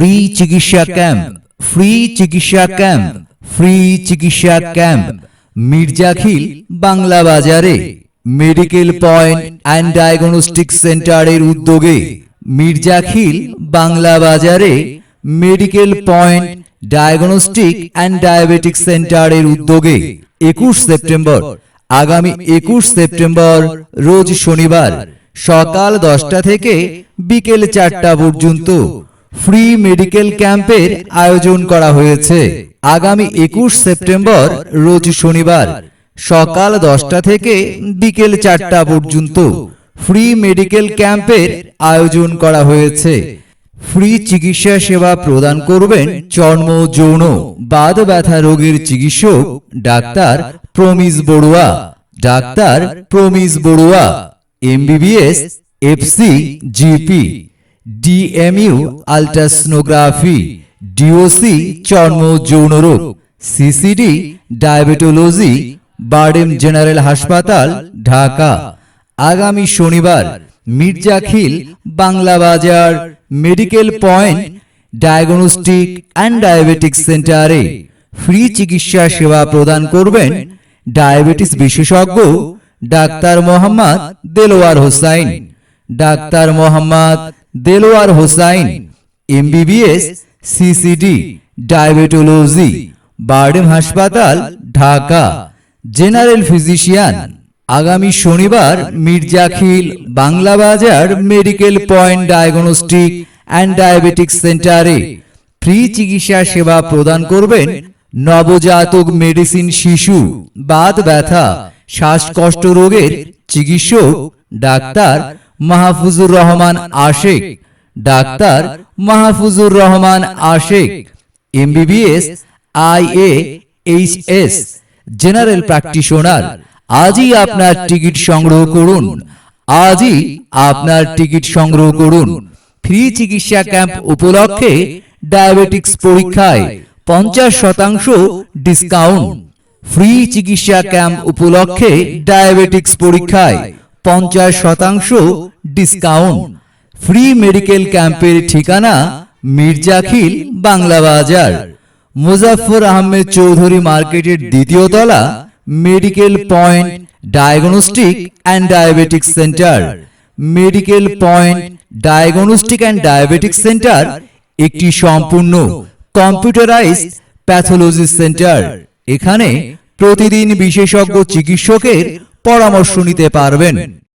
Free চিকিৎসা camp free চিকিৎসা camp free চিকিৎসা ক্যাম্প মির্জাখিল বাংলা বাজারে মেডিকেল পয়েন্ট অ্যান্ড ডায়াগনস্টিক সেন্টারের উদ্যোগে মির্জাখিল বাংলা বাজারে medical point diagnostic and diabetic সেন্টারের উদ্যোগে একুশ সেপ্টেম্বর, আগামী একুশ সেপ্টেম্বর, রোজ শনিবার, সকাল দশটা থেকে বিকেল চারটা পর্যন্ত ফ্রি মেডিকেল ক্যাম্পের আয়োজন করা হয়েছে। আগামী একুশ সেপ্টেম্বর, রোজ শনিবার, সকাল দশটা থেকে বিকেল চারটা পর্যন্ত ফ্রি মেডিকেল ক্যাম্পের আয়োজন করা হয়েছে। ফ্রি চিকিৎসা সেবা প্রদান করবেন চর্ম, যৌন, বাদ ব্যথা রোগের চিকিৎসক doctor Promise Barua. Doctor Promise Barua, MBBS, FC, GP. DMU ultrasonography DOC চর্ম যৌন রোগ সিসিডি ডায়াবেটোলজি বার্ডেম জেনারেল হাসপাতাল ঢাকা আগামী শনিবার Mirzakhil Bangla Bazar medical point diagnostic and diabetic সেন্টারে ফ্রি চিকিৎসা সেবা প্রদান করবেন ডায়াবেটিস বিশেষজ্ঞ doctor Mohammad Delwar Hossain. Doctor Mohammad Delwar Hossain MBBS CCD diabetology, BIRDEM হাসপাতাল, ঢাকা। জেনারেল ফিজিশিয়ান, আগামী শনিবার Mirzakhil Bangla Bazar medical point diagnostic and diabetic সেন্টারে। ফ্রি চিকিৎসা সেবা প্রদান করবেন নবজাতক মেডিসিন শিশু, বাত ব্যথা, শ্বাসকষ্ট রোগের চিকিৎসক, ডাক্তার মাহফুজুর রহমান আশেক, doctor Mahfuzur Rahman Ashek, MBBS IA HS general practitioner. আজই আপনার টিকিট সংগ্রহ করুন। আজই আপনার টিকিট সংগ্রহ করুন। ফ্রি চিকিৎসা ক্যাম্প উপলক্ষে ডায়াবেটিক্স পরীক্ষায় পঞ্চাশ শতাংশ ডিসকাউন্ট। ফ্রি চিকিৎসা ক্যাম্প উপলক্ষে ডায়াবেটিক্স পরীক্ষায় পঞ্চাশ শতাংশ ডিসকাউন্ট ফ্রি মেডিকেল ক্যাম্পের ঠিকানা মির্জাখিল বাংলা বাজার। মুজাফর আহমেদ চৌধুরী মার্কেটের দ্বিতীয় তলা medical point diagnostic and diabetic centre medical point diagnostic and diabetic centre একটি সম্পূর্ণ কম্পিউটারাইজড প্যাথোলজি সেন্টার এখানে প্রতিদিন বিশেষজ্ঞ চিকিৎসকের পরামর্শ নিতে পারবেন।